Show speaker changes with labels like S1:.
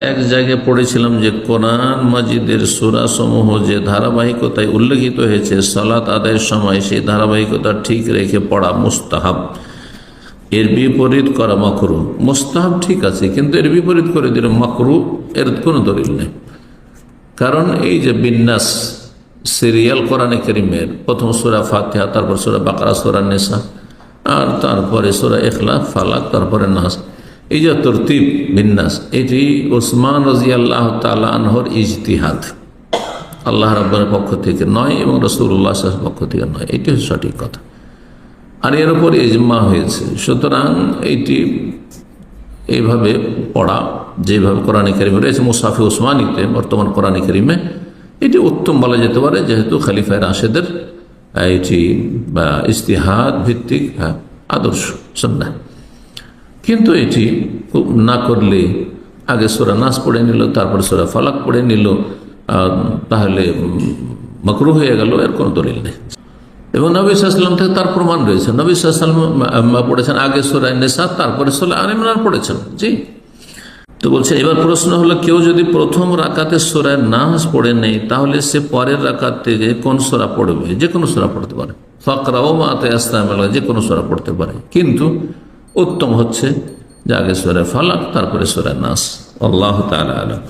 S1: এক জায়গায় পড়েছিলাম যে কোরআন মাজিদের সমূহ যে ধারাবাহিকতায় উল্লেখিত হয়েছে, সালাত আদায়ের সময় সেই ধারাবাহিকতা ঠিক রেখে পড়া মুস্তাহাব। এর বিপরীত করা মাকরু। মুস্তাহাব ঠিক আছে, কিন্তু এর বিপরীত করে দিলে মাকরু, এর কোনো দলিল নেই। কারণ এই যে বিন্যাস সিরিয়াল কোরআনে করিমের, প্রথম সুরা ফাতিহা, তারপর সুরা বাকারা, সুরা নেশা আর তারপরে সুরা এখলা ফালাক, তারপরে নাস এই যে তরতিব বিন্যাস এটি ওসমান রাজি আল্লাহ তালা আনহর ইজতিহাদ। আল্লাহ রব্বানের পক্ষ থেকে নয় এবং রসুল্লাহ পক্ষ থেকে নয়। এটি সঠিক কথা। আর এর উপর ইজমা হয়েছে। সুতরাং এইটি এইভাবে পড়া যেভাবে কোরআন করিমে রয়েছে মুসাফি ওসমানিতে বর্তমান কোরআন করিমে এটি উত্তম বলা যেতে পারে যেহেতু খালিফায় রাশেদের এটি বা ইস্তিহাদ ভিত্তিক হ্যাঁ, আদর্শ সন্না কিন্তু এটি না করলে আগে সোরা নাচ পড়ে নিল, তারপরে সোরা ফালাক পড়ে নিল তাহলে মকরু হয়ে গেল, এর কোনো দলিল নেই। এবং নবী সাল্লাম থেকে তার প্রমাণ রয়েছে। নবী সাল্লাম পড়েছেন আগে সোরাই নেশা তারপরে সোলা আলিমরান পড়েছেন। জি। তো বলছে, এবার প্রশ্ন হলো, কেউ যদি প্রথম রাকাতে সোরায় নাচ পড়ে নেই তাহলে সে পরের রাকাত থেকে কোন সোরা পড়বে? যে কোনো সোরা পড়তে পারে। ফকরাও মাতে আসলাম যে কোনো সোরা পড়তে পারে। কিন্তু উত্তম হচ্ছে যে আগে সোরে ফালাক তারপরে সোরে নাস। আল্লাহ তালা আলম।